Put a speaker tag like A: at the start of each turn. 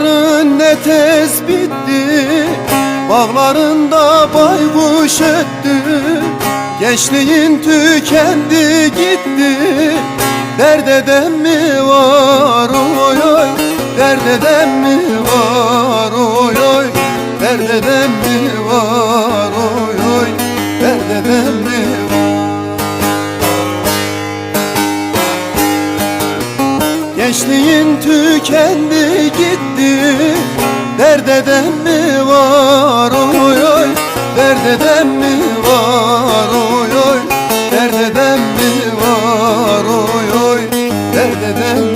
A: Yolların ne tez bitti Bağlarında baykuş öttü Gençliğin tükendi gitti. Dert eden mi var oy oy? Dert mi var oy oy? Dert mi var oy oy? Dert mi var? Gençliğin tükendi gitti Dert eden mi var oy oy Dert mi var oy oy? Dert mi var oy oy? Dert eden